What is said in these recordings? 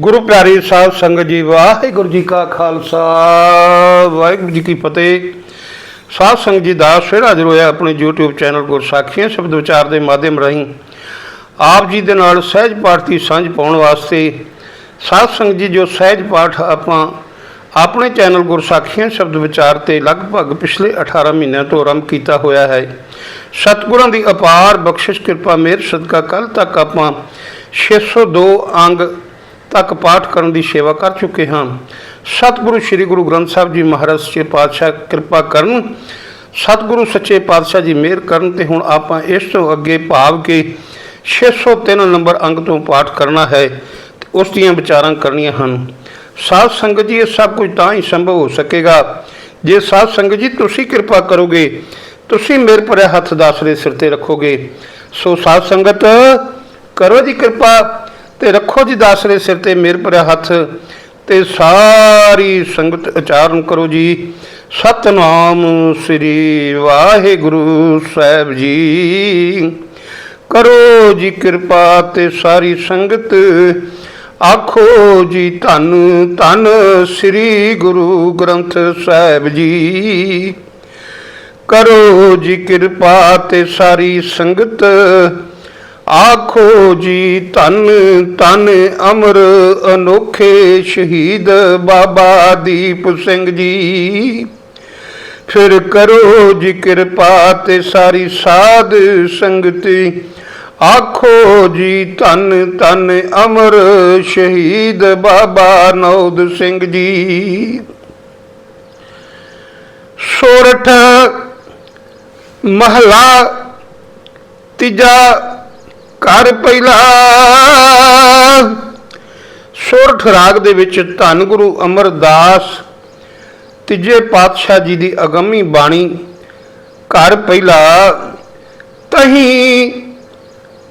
ਗੁਰੂ ਪਿਆਰੀ ਸਾਹਿਬ ਸੰਗਤ ਜੀ, ਵਾਹਿਗੁਰੂ ਜੀ ਕਾ ਖਾਲਸਾ। ਵਾਹਿਗੁਰੂ ਜੀ ਕੀ ਫਤਿਹ। ਸਾਧ ਸੰਗਤ ਜੀ ਦਾ ਸਿਹਰਾ ਹਾਜ਼ਰ ਹੋਇਆ ਆਪਣੇ YouTube ਚੈਨਲ ਗੁਰਸਾਖੀਆਂ ਸ਼ਬਦ ਵਿਚਾਰ ਦੇ ਮਾਧਿਅਮ ਰਾਹੀਂ ਆਪ ਜੀ ਦੇ ਨਾਲ ਸਹਿਜ ਪਾਠ ਦੀ ਸਾਂਝ ਪਾਉਣ ਵਾਸਤੇ ਸਾਧ ਸੰਗਤ ਜੀ, ਜੋ ਸਹਿਜ ਪਾਠ ਆਪਾਂ ਆਪਣੇ ਚੈਨਲ ਗੁਰਸਾਖੀਆਂ ਸ਼ਬਦ ਵਿਚਾਰ ਤੇ ਲਗਭਗ ਪਿਛਲੇ 18 ਮਹੀਨਿਆਂ ਤੋਂ ਆਰੰਭ ਕੀਤਾ ਹੋਇਆ ਹੈ। ਸਤਿਗੁਰਾਂ ਦੀ ਅਪਾਰ ਬਖਸ਼ਿਸ਼, ਕਿਰਪਾ, ਮਿਹਰ, ਸਦਕਾ ਕੱਲ ਤੱਕ ਆਪਾਂ 602 ਅੰਗ ਤੱਕ ਪਾਠ ਕਰਨ ਦੀ ਸੇਵਾ ਕਰ ਚੁੱਕੇ ਹਾਂ। ਸਤਿਗੁਰੂ ਸ੍ਰੀ ਗੁਰੂ ਗ੍ਰੰਥ ਸਾਹਿਬ ਜੀ ਮਹਾਰਾਜ ਸੱਚੇ ਪਾਤਸ਼ਾਹ, ਕਿਰਪਾ ਕਰਨ। ਸਤਿਗੁਰੂ ਸੱਚੇ ਪਾਤਸ਼ਾਹ ਜੀ ਮਿਹਰ ਕਰਨ ਤੇ ਹੁਣ ਆਪਾਂ ਇਸ ਤੋਂ ਅੱਗੇ ਭਾਵ ਕਿ 603 ਨੰਬਰ ਅੰਗ ਤੋਂ ਪਾਠ ਕਰਨਾ ਹੈ ਉਸ ਦੀਆਂ ਵਿਚਾਰਾਂ ਕਰਨੀਆਂ ਹਨ। ਸਾਧ ਸੰਗਤ ਜੀ, ਇਹ ਸਭ ਕੁਝ ਤਾਂ ਹੀ ਸੰਭਵ ਹੋ ਸਕੇਗਾ। ਜੇ ਸਾਧ ਸੰਗਤ ਜੀ ਤੁਸੀਂ ਕਿਰਪਾ ਕਰੋਗੇ, ਤੁਸੀਂ ਮੇਰੇ ਭਰਿਆ ਹੱਥ ਦਾਸਰੇ ਸਿਰ ਤੇ ਰੱਖੋਗੇ। ਸੋ ਸਾਧ ਸੰਗਤ, ਕਰੋ ਜੀ ਕਿਰਪਾ। ਤੇ ਰੱਖੋ ਜੀ ਦਾਸਰੇ ਸਿਰ ਤੇ ਮੇਰੇ ਭਰਿਆ ਹੱਥ ਤੇ ਸਾਰੀ ਸੰਗਤ ਉਚਾਰਨ ਕਰੋ ਜੀ। ਸਤਨਾਮ ਸ੍ਰੀ ਵਾਹਿਗੁਰੂ ਸਾਹਿਬ ਜੀ। ਕਰੋ ਜੀ ਕਿਰਪਾ ਤੇ ਸਾਰੀ ਸੰਗਤ। ਆਖੋ ਜੀ ਧੰਨ ਧੰਨ ਸ੍ਰੀ ਗੁਰੂ ਗ੍ਰੰਥ ਸਾਹਿਬ ਜੀ। ਕਰੋ ਜੀ ਕਿਰਪਾ ਤੇ ਸਾਰੀ ਸੰਗਤ। ਆਖੋ ਜੀ ਧੰਨ ਧੰਨ ਅਮਰ ਅਨੋਖੇ ਸ਼ਹੀਦ ਬਾਬਾ ਦੀਪ ਸਿੰਘ ਜੀ। ਫਿਰ ਕਰੋ ਜੀ ਕਿਰਪਾ ਤੇ ਸਾਰੀ ਸਾਧ ਸੰਗਤੀ। ਆਖੋ ਜੀ ਧੰਨ ਧੰਨ ਅਮਰ ਸ਼ਹੀਦ ਬਾਬਾ ਨੌਦ ਸਿੰਘ ਜੀ। ਸੋਰਠ ਮਹਲਾ ਤੀਜਾ ਘਰ ਪਹਿਲਾ। ਸੋਰਠ ਰਾਗ ਦੇ ਵਿੱਚ ਧੰਨ ਗੁਰੂ ਅਮਰਦਾਸ, ਤੀਜੇ ਪਾਤਸ਼ਾਹ ਜੀ ਦੀ ਅਗੰਮੀ ਬਾਣੀ ਘਰ ਪਹਿਲਾ, ਤਹੀਂ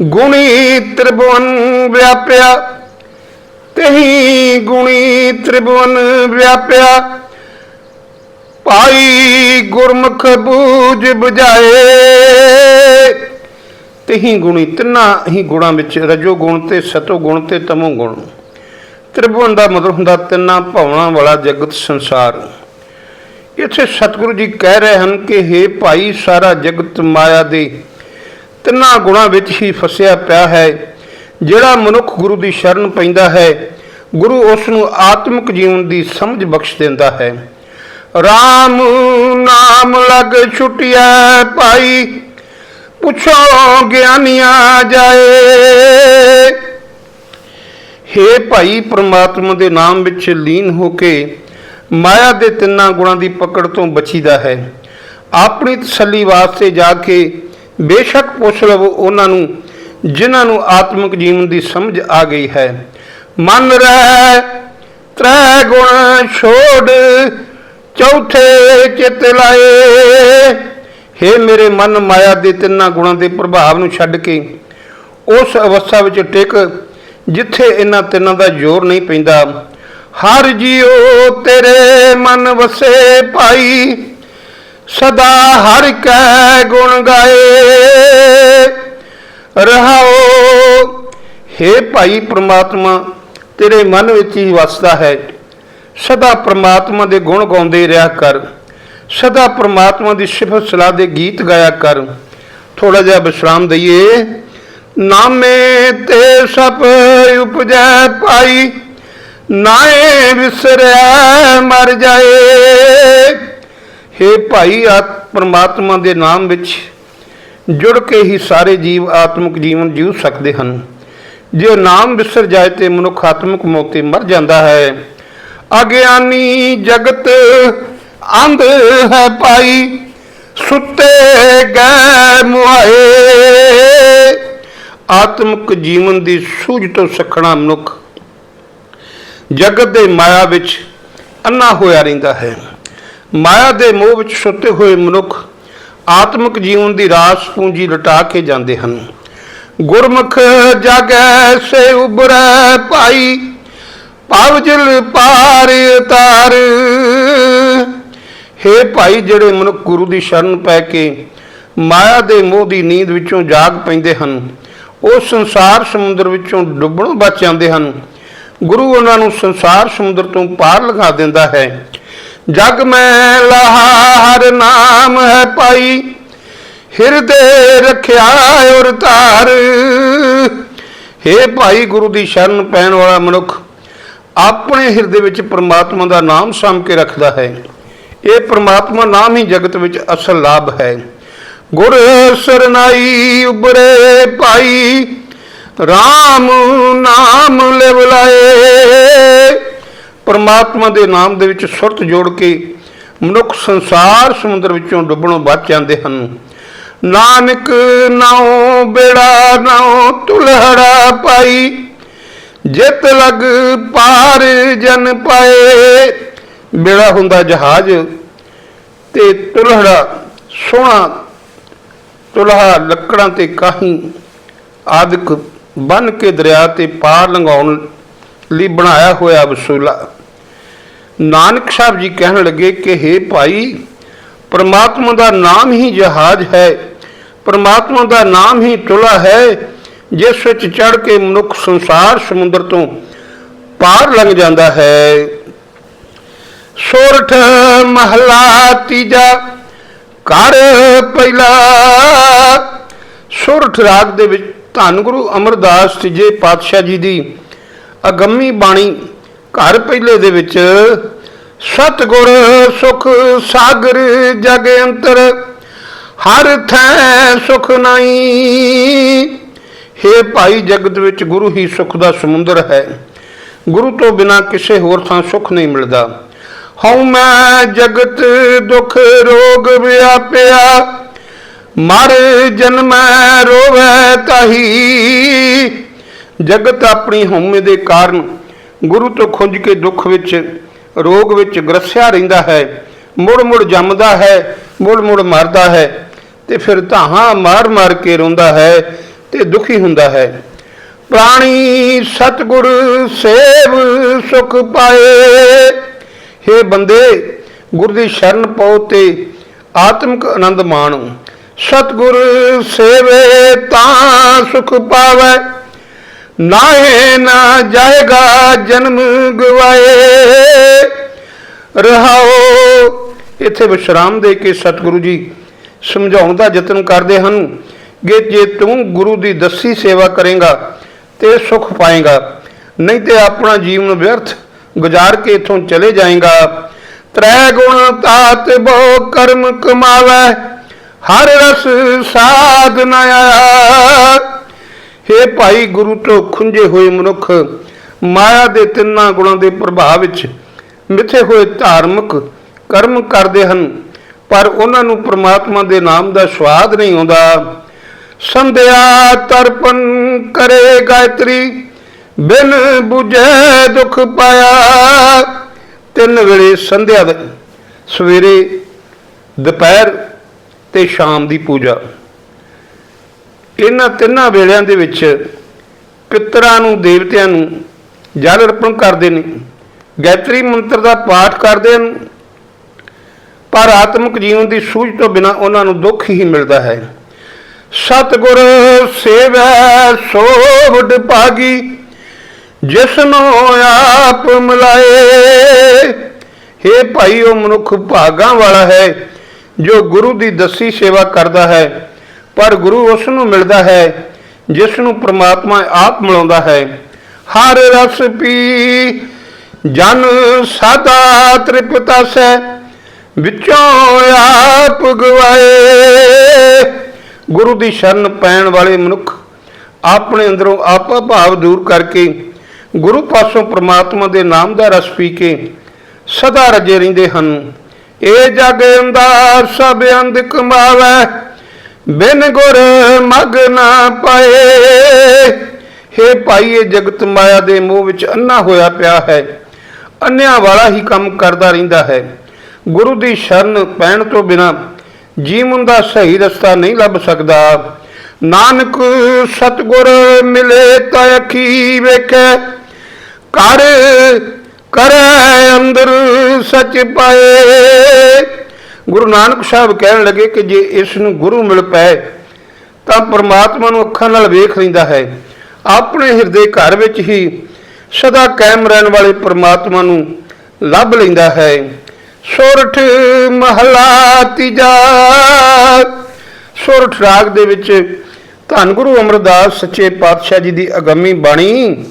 ਗੁਣੀ ਤ੍ਰਿਭੁਵਨ ਵਿਆਪਿਆ, ਤਹੀਂ ਗੁਣੀ ਤ੍ਰਿਭੁਵਨ ਵਿਆਪਿਆ, ਪਾਈ ਗੁਰਮੁਖ ਬੂਝ ਬੁਝਾਏ ਤਹੀਂ ਗੁਣੀ, ਤਿੰਨਾਂ ਹੀ ਗੁਣਾਂ ਵਿੱਚ ਰਜੋ ਗੁਣ ਤੇ ਸਤੋ ਗੁਣ ਤੇ ਤਮੋ ਗੁਣ। ਤ੍ਰਿਭੁਵਨ ਦਾ ਮਤਲਬ ਹੁੰਦਾ ਤਿੰਨਾਂ ਭਾਵਨਾ ਵਾਲਾ ਜਗਤ ਸੰਸਾਰ। ਇੱਥੇ ਸਤਿਗੁਰੂ ਜੀ ਕਹਿ ਰਹੇ ਹਨ ਕਿ हे ਭਾਈ, ਸਾਰਾ ਜਗਤ ਮਾਇਆ ਦੇ ਤਿੰਨਾਂ ਗੁਣਾਂ ਵਿੱਚ ਹੀ ਫਸਿਆ ਪਿਆ ਹੈ। ਜਿਹੜਾ ਮਨੁੱਖ ਗੁਰੂ ਦੀ ਸ਼ਰਨ ਪੈਂਦਾ ਹੈ, ਗੁਰੂ ਉਸ ਨੂੰ ਆਤਮਿਕ ਜੀਵਨ ਦੀ ਸਮਝ ਬਖਸ਼ ਦਿੰਦਾ ਹੈ। RAM ਨਾਮ ਲਗ ਛੁਟਿਆ ਭਾਈ ਪੁੱਛੋ ਗਿਆਨੀਆਂ ਜਾਏ। ਹੇ ਭਾਈ ਪ੍ਰਮਾਤਮਾ ਦੇ ਨਾਮ ਵਿੱਚ ਲੀਨ ਹੋ ਕੇ ਮਾਇਆ ਦੇ ਤਿੰਨਾਂ ਗੁਣਾਂ ਦੀ ਪਕੜ ਤੋਂ ਬਚੀਦਾ ਹੈ। ਆਪਣੀ ਤਸੱਲੀ ਵਾਸਤੇ ਜਾ ਕੇ ਬੇਸ਼ੱਕ ਪੁੱਛ ਲਵੋ ਉਹਨਾਂ ਨੂੰ, ਜਿਨ੍ਹਾਂ ਨੂੰ ਆਤਮਿਕ ਜੀਵਨ ਦੀ ਸਮਝ ਆ ਗਈ ਹੈ। ਮਨ ਰਹਿ ਤ੍ਰੈ ਗੁਣ ਛੋੜ, ਚੌਥੇ ਚਿਤ ਲਾਏ। ਹੇ ਮੇਰੇ ਮਨ ਮਾਇਆ ਦੇ ਤਿੰਨਾਂ ਗੁਣਾਂ ਦੇ ਪ੍ਰਭਾਵ ਨੂੰ ਛੱਡ ਕੇ, ਉਸ ਅਵਸਥਾ ਵਿੱਚ ਟਿਕ ਜਿੱਥੇ ਇਹਨਾਂ ਤਿੰਨਾਂ ਦਾ ਜ਼ੋਰ ਨਹੀਂ ਪੈਂਦਾ। ਹਰ ਜੀਉ ਤੇਰੇ ਮਨ ਵਸੇ ਭਾਈ, ਸਦਾ ਹਰ ਕੈ ਗੁਣ ਗਾਏ। ਰਹਾਓ, ਹੇ ਭਾਈ ਪ੍ਰਮਾਤਮਾ, ਤੇਰੇ ਮਨ ਵਿੱਚ ਹੀ ਵਸਦਾ ਹੈ। ਸਦਾ ਪ੍ਰਮਾਤਮਾ ਦੇ ਗੁਣ ਗਾਉਂਦੇ ਰਿਹਾ ਕਰ। ਸਦਾ ਪ੍ਰਮਾਤਮਾ ਦੀ ਸਿਫਤ ਸਲਾਹ ਦੇ ਗੀਤ ਗਾਇਆ ਕਰ। ਥੋੜਾ ਜਿਹਾ ਵਿਸ਼ਰਾਮ ਦਈਏ। ਨਾਮੇ ਤੇ ਸਭ ਉਪਜੈ ਪਾਈ, ਨਾਏ ਵਿਸਰਿਆ ਮਰ ਜਾਏ। ਹੇ ਭਾਈ ਆ ਪ੍ਰਮਾਤਮਾ ਦੇ ਨਾਮ ਵਿੱਚ ਜੁੜ ਕੇ ਹੀ ਸਾਰੇ ਜੀਵ ਆਤਮਿਕ ਜੀਵਨ ਜੀਉ ਸਕਦੇ ਹਨ। ਜੇ ਨਾਮ ਵਿਸਰ ਜਾਏ ਤੇ ਮਨੁੱਖ ਆਤਮਿਕ ਮੌਤ ਮਰ ਜਾਂਦਾ ਹੈ। ਅਗਿਆਨੀ ਜਗਤ ਅੰਧ ਹੈ ਪਾਈ ਸੁੱਤੇ ਗਏ ਮੁਹਾਏ। ਆਤਮਿਕ ਜੀਵਨ ਦੀ ਸੂਝ ਤੋਂ ਸਖਣਾ ਮਨੁੱਖ, ਜਗਤ ਦੇ ਮਾਇਆ ਵਿੱਚ ਅੰਨਾ ਹੋਇਆ ਰਹਿੰਦਾ ਹੈ। ਮਾਇਆ ਦੇ ਮੋਹ ਵਿੱਚ ਸੁੱਤੇ ਹੋਏ ਮਨੁੱਖ ਆਤਮਿਕ ਜੀਵਨ ਦੀ ਰਾਸ ਪੂੰਜੀ ਲਟਾ ਕੇ ਜਾਂਦੇ ਹਨ। ਗੁਰਮੁਖ ਜਾਗੈ ਸੇ ਉਬਰੈ ਭਾਈ ਭਵਜਲ ਪਾਰ ਤਾਰ ਹੇ ਭਾਈ, ਜਿਹੜੇ ਮਨੁੱਖ ਗੁਰੂ ਦੀ ਸ਼ਰਨ ਪੈ ਕੇ ਮਾਇਆ ਦੇ ਮੋਹ ਦੀ ਨੀਂਦ ਵਿੱਚੋਂ ਜਾਗ ਪੈਂਦੇ ਹਨ, ਉਹ ਸੰਸਾਰ ਸਮੁੰਦਰ ਵਿੱਚੋਂ ਡੁੱਬਣੋਂ ਬਚ ਜਾਂਦੇ ਹਨ। ਗੁਰੂ ਉਹਨਾਂ ਨੂੰ ਸੰਸਾਰ ਸਮੁੰਦਰ ਤੋਂ ਪਾਰ ਲਗਾ ਦਿੰਦਾ ਹੈ। ਜਗ ਮੈਂ ਲਹਾਰ ਨਾਮ ਹੈ ਪਾਈ ਹਿਰਦੇ ਰੱਖਿਆ ਔਰ ਧਾਰ। ਹੇ ਭਾਈ, ਗੁਰੂ ਦੀ ਸ਼ਰਨ ਪੈਣ ਵਾਲਾ ਮਨੁੱਖ ਆਪਣੇ ਹਿਰਦੇ ਵਿੱਚ ਪ੍ਰਮਾਤਮਾ ਦਾ ਨਾਮ ਸਾਂਭ ਕੇ ਰੱਖਦਾ ਹੈ। ਇਹ ਪ੍ਰਮਾਤਮਾ ਨਾਮ ਹੀ ਜਗਤ ਵਿੱਚ ਅਸਲ ਲਾਭ ਹੈ। ਗੁਰ ਸਰਨਾਈ ਉਬਰੇ ਭਾਈ RAM ਨਾਮ ਲਿਵ ਲਾਏ। ਪਰਮਾਤਮਾ ਦੇ ਨਾਮ ਦੇ ਵਿੱਚ ਸੁਰਤ ਜੋੜ ਕੇ ਮਨੁੱਖ ਸੰਸਾਰ ਸਮੁੰਦਰ ਵਿੱਚੋਂ ਡੁੱਬਣੋਂ ਬਚ ਜਾਂਦੇ ਹਨ। ਨਾਨਕ ਨਾਉ, ਬੇੜਾ ਨਾਉ ਤੁਲਹੜਾ ਪਾਈ, ਜਿਤ ਲਗ ਪਾਰ ਜਨ ਪਾਏ। ਬੇੜਾ ਹੁੰਦਾ ਜਹਾਜ਼ ਤੇ ਤੁਲਹੜਾ ਸੋਹਣਾ, ਤੁਲਹਾ ਲੱਕੜਾਂ ਤੇ ਕਾਹੀਂ ਆਦਿਕ ਬਨ ਕੇ ਦਰਿਆ ਤੇ ਪਾਰ ਲੰਘਾਉਣ ਲਈ ਬਣਾਇਆ ਹੋਇਆ ਵਸੂਲਾ। ਨਾਨਕ ਸਾਹਿਬ ਜੀ ਕਹਿਣ ਲੱਗੇ ਕਿ हे ਭਾਈ, ਪਰਮਾਤਮਾ ਦਾ ਨਾਮ ਹੀ ਜਹਾਜ਼ ਹੈ। ਪਰਮਾਤਮਾ ਦਾ ਨਾਮ ਹੀ ਤੁਲਾ ਹੈ, ਜਿਸ ਵਿੱਚ ਚੜ ਕੇ ਮਨੁੱਖ ਸੰਸਾਰ ਸਮੁੰਦਰ ਤੋਂ ਪਾਰ ਲੰਘ ਜਾਂਦਾ ਹੈ। ਸੁਰਠ ਮਹਲਾ ਤੀਜਾ, ਘਰ ਪਹਿਲਾ। ਸੁਰਠ ਰਾਗ ਦੇ ਵਿੱਚ ਧੰਨ ਗੁਰੂ ਅਮਰਦਾਸ ਤੀਜੇ ਪਾਤਸ਼ਾਹ ਜੀ ਦੀ ਅਗੰਮੀ ਬਾਣੀ ਘਰ ਪਹਿਲੇ ਦੇ ਵਿੱਚ, ਸਤਗੁਰ ਸੁਖ ਸਾਗਰ ਜਗ ਅੰਤਰ, ਹਰ ਥੈ ਸੁਖ ਨਹੀਂ। ਹੇ ਭਾਈ ਜਗਤ ਵਿੱਚ ਗੁਰੂ ਹੀ ਸੁਖ ਦਾ ਸਮੁੰਦਰ ਹੈ। ਗੁਰੂ ਤੋਂ ਬਿਨਾ ਕਿਸੇ ਹੋਰ ਥਾਂ ਸੁਖ ਨਹੀਂ ਮਿਲਦਾ। ਹਉ ਮੈਂ ਜਗਤ ਦੁਖ ਰੋਗ ਵਿਆਪਿਆ, ਮਰ ਜਨਮੈ ਰੋਵੈ ਤਾਹੀ। ਜਗਤ ਆਪਣੀ ਹਉਮੈ ਦੇ ਕਾਰਨ ਗੁਰੂ ਤੋਂ ਖੁੰਝ ਕੇ ਦੁੱਖ ਵਿੱਚ, ਰੋਗ ਵਿੱਚ ਗਰਸਿਆ ਰਹਿੰਦਾ ਹੈ। ਮੁੜ ਮੁੜ ਜੰਮਦਾ ਹੈ ਮੁੜ ਮੁੜ ਮਰਦਾ ਹੈ ਤੇ ਫਿਰ ਧਾਹਾਂ ਮਾਰ ਮਾਰ ਕੇ ਰੋਂਦਾ ਹੈ ਤੇ ਦੁਖੀ ਹੁੰਦਾ ਹੈ। ਪ੍ਰਾਣੀ ਸਤਗੁਰ ਸੇਵ ਸੁਖ ਪਾਏ। ਹੇ ਬੰਦੇ, ਗੁਰ ਦੀ ਸ਼ਰਨ ਪਾਓ ਤੇ ਆਤਮਿਕ ਆਨੰਦ ਮਾਣੋ। ਸਤਗੁਰ ਸੇਵੇ ਤਾਂ ਸੁਖ ਪਾਵੇ, ਨਾਹੇ ਨਾ ਜਾਏਗਾ ਜਨਮ ਗਵਾਏ। ਰਹਾਓ, ਇੱਥੇ ਵਿਸ਼ਰਾਮ ਦੇ ਕੇ ਸਤਿਗੁਰੂ ਜੀ ਸਮਝਾਉਣ ਦਾ ਯਤਨ ਕਰਦੇ ਹਨ ਕਿ ਜੇ ਤੂੰ ਗੁਰੂ ਦੀ ਦੱਸੀ ਸੇਵਾ ਕਰੇਗਾ ਤੇ ਸੁਖ ਪਾਏਗਾ, ਨਹੀਂ ਤੇ ਆਪਣਾ ਜੀਵਨ ਵਿਅਰਥ ਗੁਜ਼ਾਰ ਕੇ ਇਥੋਂ ਚਲੇ ਜਾਏਗਾ। ਤ੍ਰੈ ਗੁਣ ਤਾਤ ਬਹੁ ਕਰਮ ਕਮਾਵੇ, ਹਰ ਰਸ ਸਾਧ ਨ ਆਇਆ। ਹੇ ਭਾਈ ਗੁਰੂ ਤੋਂ ਖੁੰਝੇ ਹੋਏ ਮਨੁੱਖ, ਮਾਇਆ ਦੇ ਤਿੰਨਾਂ ਗੁਣਾਂ ਦੇ ਪ੍ਰਭਾਵ ਵਿੱਚ ਮਿੱਥੇ ਹੋਏ ਧਾਰਮਿਕ ਕਰਮ ਕਰਦੇ ਹਨ, ਪਰ ਉਹਨਾਂ ਨੂੰ ਪ੍ਰਮਾਤਮਾ ਦੇ ਨਾਮ ਦਾ ਸਵਾਦ ਨਹੀਂ ਆਉਂਦਾ। ਸੰਧਿਆ ਤਰਪਨ ਕਰੇ ਗਾਇਤਰੀ ਬਿਨ 부ਝੈ ਦੁਖ ਪਾਇਆ। ਤਿੰਨ ਵੇਲੇ ਸੰਧਿਆ ਦੇ ਸਵੇਰੇ, ਦੁਪਹਿਰ ਤੇ ਸ਼ਾਮ ਦੀ ਪੂਜਾ। ਇਹਨਾਂ ਤਿੰਨਾਂ ਵੇਲਿਆਂ ਦੇ ਵਿੱਚ ਪਿਤਰਾਂ ਨੂੰ, ਦੇਵਤਿਆਂ ਨੂੰ ਜਲ ਅਰਪਣ ਕਰਦੇ ਨੇ। ਗਾਇਤਰੀ ਮੰਤਰ ਦਾ ਪਾਠ ਕਰਦੇ ਹਨ। ਪਰ ਆਤਮਿਕ ਜੀਵਨ ਦੀ ਸੂਝ ਤੋਂ ਬਿਨਾ ਉਹਨਾਂ ਨੂੰ ਦੁੱਖ ਹੀ ਮਿਲਦਾ ਹੈ। ਸਤਗੁਰ ਸੇਵੈ ਸੋ ਭਾਗੀ। ਜਿਸ ਨੂੰ ਆਪ ਮਿਲਾਏ। हे ਭਾਈ, ਉਹ ਮਨੁੱਖ ਭਾਗਾਂ ਵਾਲਾ ਹੈ, ਜੋ ਗੁਰੂ ਦੀ ਦੱਸੀ ਸੇਵਾ ਕਰਦਾ ਹੈ, ਪਰ ਗੁਰੂ ਉਸ ਨੂੰ ਮਿਲਦਾ ਹੈ ਜਿਸ ਨੂੰ ਪ੍ਰਮਾਤਮਾ ਆਪ ਮਿਲਾਉਂਦਾ ਹੈ। ਹਰ ਰਸ ਪੀ, ਜਨ ਸਦਾ ਤ੍ਰਿਪਤਾਸੈ ਵਿੱਚੋਂ ਆਪ ਗਵਾਏ। ਗੁਰੂ ਦੀ ਸ਼ਰਨ ਪੈਣ ਵਾਲੇ ਮਨੁੱਖ ਆਪਣੇ ਅੰਦਰੋਂ ਆਪਾ ਭਾਵ ਦੂਰ ਕਰਕੇ ਗੁਰੂ ਪਾਸੋਂ ਪ੍ਰਮਾਤਮਾ ਦੇ ਨਾਮ ਦਾ ਰਸ ਪੀ ਕੇ ਸਦਾ ਰਜੇ ਰਹਿੰਦੇ ਹਨ। ਇਹ ਜਗ ਅੰਦਰ ਸਭ ਅੰਧ ਕਮਾਵੇ ਬਿਨ ਗੁਰ ਮਗ ਨਾ ਪਾਏ। ਹੇ ਭਾਈ, ਇਹ ਜਗਤ ਮਾਇਆ ਦੇ ਮੋਹ ਵਿੱਚ ਅੰਨਾ ਹੋਇਆ ਪਿਆ ਹੈ। ਅੰਨਿਆਂ ਵਾਲਾ ਹੀ ਕੰਮ ਕਰਦਾ ਰਹਿੰਦਾ ਹੈ। ਗੁਰੂ ਦੀ ਸ਼ਰਨ ਪੈਣ ਤੋਂ ਬਿਨਾ ਜੀਵਨ ਦਾ ਸਹੀ ਰਸਤਾ ਨਹੀਂ ਲੱਭ ਸਕਦਾ। ਨਾਨਕ ਸਤਗੁਰ ਮਿਲੇ ਤਾਂ ਅੱਖੀ ਵੇਖੈ ਕਰ, ਕਰੈ ਅੰਦਰ ਸਚ ਪਾਏ। ਗੁਰੂ ਨਾਨਕ ਸਾਹਿਬ ਕਹਿਣ ਲੱਗੇ ਕਿ ਜੇ ਇਸ ਨੂੰ ਗੁਰੂ ਮਿਲ ਪਏ, ਤਾਂ ਪ੍ਰਮਾਤਮਾ ਨੂੰ ਅੱਖਾਂ ਨਾਲ ਵੇਖ ਲੈਂਦਾ ਹੈ। ਆਪਣੇ ਹਿਰਦੇ ਘਰ ਵਿੱਚ ਹੀ ਸਦਾ ਕਾਇਮ ਰਹਿਣ ਵਾਲੇ ਪ੍ਰਮਾਤਮਾ ਨੂੰ ਲੱਭ ਲੈਂਦਾ ਹੈ। ਸੋਰਠ ਮਹਲਾ ਤੀਜਾ। ਸੁਰਠ ਰਾਗ ਦੇ ਵਿੱਚ ਧੰਨ ਗੁਰੂ ਅਮਰਦਾਸ ਸੱਚੇ ਪਾਤਸ਼ਾਹ ਜੀ ਦੀ ਅਗੰਮੀ ਬਾਣੀ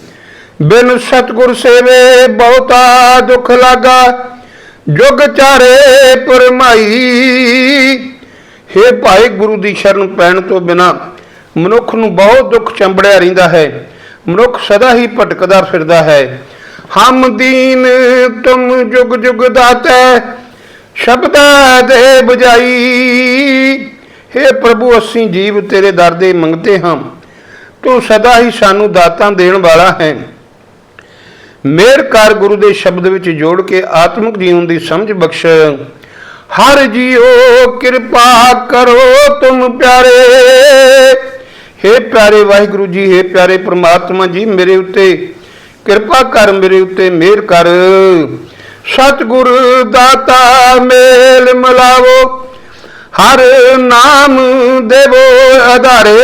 ਬਿਨ ਸਤਗੁਰ ਸੇਵੇ ਬਹੁਤਾ ਦੁੱਖ ਲਾਗਾ। ਜੁਗ ਚਾਰੇ ਪਰਮਾਈ। ਹੇ ਭਾਈ ਗੁਰੂ ਦੀ ਸ਼ਰਨ ਪੈਣ ਤੋਂ ਬਿਨਾ ਮਨੁੱਖ ਨੂੰ ਬਹੁਤ ਦੁੱਖ ਚੰਬੜਿਆ ਰਹਿੰਦਾ ਹੈ। ਮਨੁੱਖ ਸਦਾ ਹੀ ਭਟਕਦਾ ਫਿਰਦਾ ਹੈ। ਹਮ ਦੀਨ ਤੁਮ ਜੁਗ ਜੁਗ ਦਾਤੈ, ਸ਼ਬਦਾਂ ਦੇ ਬਜਾਈ ਹੇ ਪ੍ਰਭੂ, ਅਸੀਂ ਜੀਵ ਤੇਰੇ ਦਰ ਦੇ ਮੰਗਤੇ ਹਾਂ। ਤੂੰ ਸਦਾ ਹੀ ਸਾਨੂੰ ਦਾਤਾਂ ਦੇਣ ਵਾਲਾ ਹੈ। ਮੇਰ ਕਰ ਗੁਰੂ ਦੇ ਸ਼ਬਦ ਵਿੱਚ ਜੋੜ ਕੇ ਆਤਮਿਕ ਜੀਵਨ ਦੀ ਸਮਝ ਬਖਸ਼। ਹਰ ਜੀਓ ਕਿਰਪਾ ਕਰੋ ਤੁਮ ਪਿਆਰੇ। ਹੇ ਪਿਆਰੇ ਵਾਹਿਗੁਰੂ ਜੀ, ਹੇ ਪਿਆਰੇ ਪ੍ਰਮਾਤਮਾ ਜੀ, ਮੇਰੇ ਉੱਤੇ ਕਿਰਪਾ ਕਰ, ਮੇਰੇ ਉੱਤੇ ਮਿਹਰ ਕਰ। ਸਤਿਗੁਰ ਦਾਤਾ, ਮੇਲ ਮਿਲਾਵੋ, ਹਰ ਨਾਮ ਦੇਵੋ ਆਧਾਰੇ।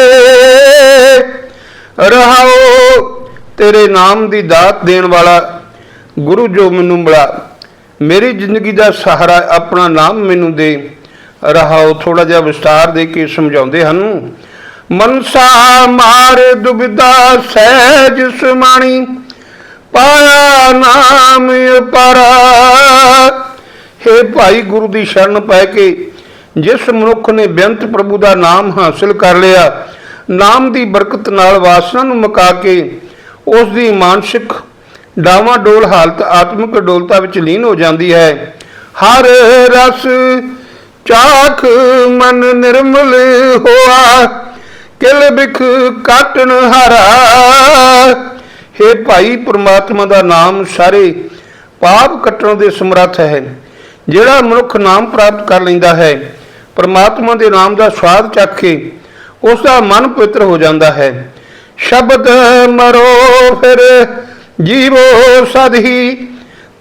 ਰਹਾਓ ਤੇਰੇ ਨਾਮ ਦੀ ਦਾਤ ਦੇਣ ਵਾਲਾ ਗੁਰੂ ਜੋ ਮੈਨੂੰ ਮਿਲਾ, ਮੇਰੀ ਜ਼ਿੰਦਗੀ ਦਾ ਸਹਾਰਾ ਆਪਣਾ ਨਾਮ ਮੈਨੂੰ ਦੇ। ਰਹਾਓ ਥੋੜਾ ਜਿਹਾ ਵਿਸਤਾਰ ਦੇ ਕੇ ਸਮਝਾਉਂਦੇ ਹਨ। ਮਨਸਾ ਮਾਰ ਦੁਬਿਦਾ ਸਹਿਜ ਸੁਮਾਣੀ, ਪਾਇਆ ਨਾਮ ਪਰਾ ਹੇ ਭਾਈ ਗੁਰੂ ਦੀ ਸ਼ਰਨ ਪੈ ਕੇ ਜਿਸ ਮਨੁੱਖ ਨੇ ਬੇਅੰਤ ਪ੍ਰਭੂ ਦਾ ਨਾਮ ਹਾਸਲ ਕਰ ਲਿਆ, ਨਾਮ ਦੀ ਬਰਕਤ ਨਾਲ ਵਾਸਨਾ ਨੂੰ ਮੁਕਾ ਕੇ ਉਸ ਦੀ ਮਾਨਸਿਕ ਡਾਵਾਂਡੋਲ ਹਾਲਤ ਆਤਮਿਕ ਡੋਲਤਾ ਵਿੱਚ ਲੀਨ ਹੋ ਜਾਂਦੀ ਹੈ। ਹਰ ਰਸ ਚਾਖ ਮਨ ਨਿਰਮਲ ਹੋਆ, ਕਿਲ ਬਿਖ ਕਾਟਨ ਹਾਰਾ। ਹੇ ਭਾਈ, ਪ੍ਰਮਾਤਮਾ ਦਾ ਨਾਮ ਸਾਰੇ ਪਾਪ ਕੱਟਣ ਦੇ ਸਮਰੱਥ ਹੈ, ਜਿਹੜਾ ਮਨੁੱਖ ਨਾਮ ਪ੍ਰਾਪਤ ਕਰ ਲੈਂਦਾ ਹੈ, ਪ੍ਰਮਾਤਮਾ ਦੇ ਨਾਮ ਦਾ ਸਵਾਦ ਚੱਖ ਕੇ ਉਸ ਦਾ ਮਨ ਪਵਿੱਤਰ ਹੋ ਜਾਂਦਾ ਹੈ। ਸ਼ਬਦ ਮਰੋ ਫਿਰ, ਜੀਵੋ ਸਦ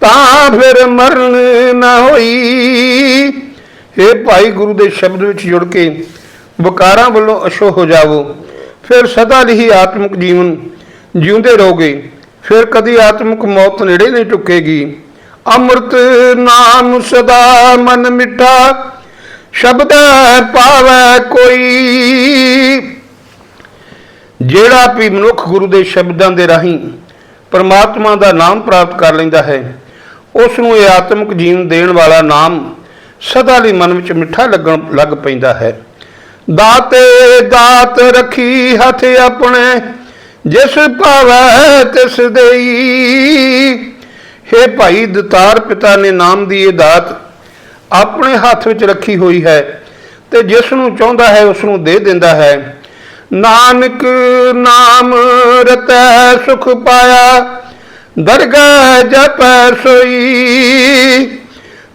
ਤਾਂ ਫਿਰ ਮਰਨ ਨਾ ਹੋਈ। हे ਭਾਈ ਗੁਰੂ ਦੇ ਸ਼ਬਦ ਵਿੱਚ ਜੁੜ ਕੇ ਵਿਕਾਰਾਂ ਵੱਲੋਂ ਅਸ਼ੋ ਹੋ ਜਾਵੋ। ਫਿਰ ਸਦਾ ਲਈ ਆਤਮਿਕ ਜੀਵਨ ਜਿਉਂਦੇ ਰਹੋਗੇ। ਫਿਰ ਕਦੀ ਆਤਮਿਕ ਮੌਤ ਨੇੜੇ ਨਹੀਂ ਟੁੱਕੇਗੀ ਅੰਮ੍ਰਿਤ ਨਾਮ ਸਦਾ ਮਨ ਮਿੱਠਾ, ਸ਼ਬਦ ਪਾਵੈ ਕੋਈ। ਜਿਹੜਾ ਵੀ ਮਨੁੱਖ ਗੁਰੂ ਦੇ ਸ਼ਬਦਾਂ ਦੇ ਰਾਹੀਂ ਪਰਮਾਤਮਾ ਦਾ ਨਾਮ ਪ੍ਰਾਪਤ ਕਰ ਲੈਂਦਾ ਹੈ ਉਸ ਨੂੰ ਇਹ ਆਤਮਿਕ ਜੀਵਨ ਦੇਣ ਵਾਲਾ ਨਾਮ ਸਦਾ ਲਈ ਮਨ ਵਿੱਚ ਮਿੱਠਾ ਲੱਗਣ, ਲੱਗ ਪੈਂਦਾ ਹੈ। ਦਾਤੇ ਦਾਤ ਰੱਖੀ ਹੱਥ ਆਪਣੇ, ਜਿਸ ਭਾਵੈ ਤਿਸ ਦੇਈ। ਹੇ ਭਾਈ ਦਤਾਰ ਪਿਤਾ ਨੇ ਨਾਮ ਦੀ ਇਹ ਦਾਤ ਆਪਣੇ ਹੱਥ ਵਿੱਚ ਰੱਖੀ ਹੋਈ ਹੈ ਤੇ ਜਿਸ ਨੂੰ ਚਾਹੁੰਦਾ ਹੈ ਉਸ ਨੂੰ ਦੇ ਦਿੰਦਾ ਹੈ। ਨਾਨਕ ਨਾਮ ਰਤੈ ਸੁਖ ਪਾਇਆ, ਦਰਗਾਹ ਜਪੈ ਸੋਈ।